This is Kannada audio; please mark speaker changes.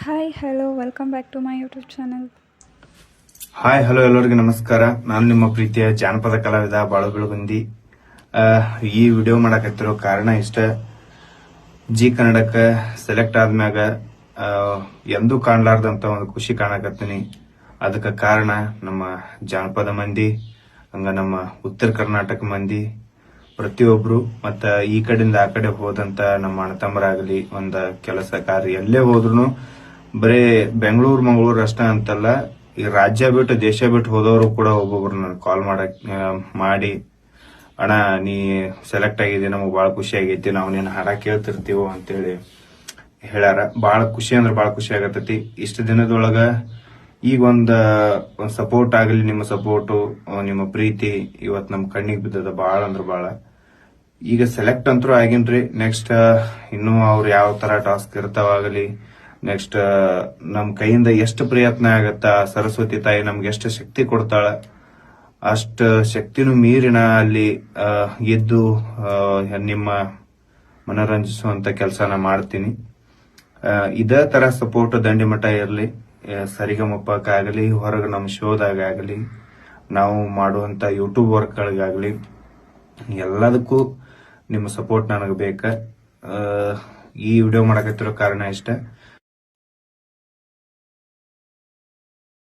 Speaker 1: Hi hello welcome back to my YouTube channel
Speaker 2: hi hello ಎಲ್ಲರಿಗೂ ನಮಸ್ಕಾರ. ನಾನು ನಿಮ್ಮ ಪ್ರೀತಿಯ ಜಾನಪದ ಕಲಾವಿದ ಬಾಳುಗಳು ಬಂದಿ. ಈ ವಿಡಿಯೋ ಮಾಡಕತ್ತಿರೋ ಕಾರಣ ಇಷ್ಟ. ಜಿ ಕನ್ನಡಕ್ಕೆ ಸೆಲೆಕ್ಟ್ ಆದ್ಮ್ಯಾಗ ಎಂದೂ ಕಾಣ್ಲಾರ್ದಂತ ಒಂದು ಖುಷಿ ಕಾಣಕತ್ತೀನಿ. ಅದಕ್ಕೆ ಕಾರಣ ನಮ್ಮ ಜಾನಪದ ಮಂದಿ, ಹಂಗ ನಮ್ಮ ಉತ್ತರ ಕರ್ನಾಟಕ ಮಂದಿ, ಪ್ರತಿಯೊಬ್ರು, ಮತ್ತ ಈ ಕಡೆಯಿಂದ ಆ ಕಡೆ ಹೋದಂತ ನಮ್ಮ ಅಣ್ಣತಮ್ಮರಾಗಲಿ ಒಂದ ಕೆಲಸ ಕಾರ್ಯ ಎಲ್ಲೇ ಹೋದ್ರು ಬರೇ ಬೆಂಗಳೂರು, ಮಂಗಳೂರು ಅಷ್ಟೇ ಅಂತಲ್ಲ, ಈ ರಾಜ್ಯ ಬಿಟ್ಟು ದೇಶ ಬಿಟ್ಟು ಹೋದವರು ಕೂಡ ಒಬ್ಬೊಬ್ರು ನನಗೆ ಕಾಲ್ ಮಾಡಕ್ ಮಾಡಿ, ಅಣ್ಣ, ನೀ ಸೆಲೆಕ್ಟ್ ಆಗಿದೆ ನಮಗೆ ಭಾಳ ಖುಷಿ ಆಗೈತಿ, ನಾವು ನೀನು ಹಾಡ ಕೇಳ್ತಿರ್ತೀವೋ ಅಂತೇಳಿ ಹೇಳ್ಯಾರ. ಭಾಳ ಖುಷಿ ಅಂದ್ರೆ ಭಾಳ ಖುಷಿ ಆಗತ್ತೈತಿ ಇಷ್ಟು ದಿನದೊಳಗೆ ಈಗ ಒಂದು ಒಂದು ಸಪೋರ್ಟ್ ಆಗಲಿ, ನಿಮ್ಮ ಸಪೋರ್ಟು ನಿಮ್ಮ ಪ್ರೀತಿ ಇವತ್ತು ನಮ್ಮ ಕಣ್ಣಿಗೆ ಬಿದ್ದದ ಭಾಳ ಅಂದ್ರೆ ಭಾಳ. ಈಗ ಸೆಲೆಕ್ಟ್ ಅಂತರೂ ಆಗಿನ್ರಿ. ನೆಕ್ಸ್ಟ್ ಇನ್ನೂ ಅವ್ರು ಯಾವ ಥರ ಟಾಸ್ಕ್ ಇರ್ತಾವಾಗಲಿ ನೆಕ್ಸ್ಟ್ ನಮ್ಮ ಕೈಯಿಂದ ಎಷ್ಟು ಪ್ರಯತ್ನ ಆಗತ್ತ? ಸರಸ್ವತಿ ತಾಯಿ ನಮ್ಗೆ ಎಷ್ಟು ಶಕ್ತಿ ಕೊಡ್ತಾಳೆ? ಅಷ್ಟು ಶಕ್ತಿನೂ ಮೀರಿನ ಅಲ್ಲಿ ಎದ್ದು ನಿಮ್ಮ ಮನರಂಜಿಸುವಂತ ಕೆಲಸನ ಮಾಡ್ತೀನಿ. ಇದೇ ತರ ಸಪೋರ್ಟ್ ದಂಡಿಮಠ ಇರಲಿ ಸರಿಗಮಪ್ಪಕ್ಕಾಗಲಿ ಹೊರಗೆ ನಮ್ಮ ಶೋದಾಗಲಿ ನಾವು ಮಾಡುವಂತ ಯೂಟ್ಯೂಬ್ ವರ್ಕ್ಗಳಿಗಾಗಲಿ ಎಲ್ಲದಕ್ಕೂ ನಿಮ್ಮ ಸಪೋರ್ಟ್ ನನಗೆ ಬೇಕ. ಈ ವಿಡಿಯೋ ಮಾಡಕತ್ತಿರೋ ಕಾರಣ ಇಷ್ಟ.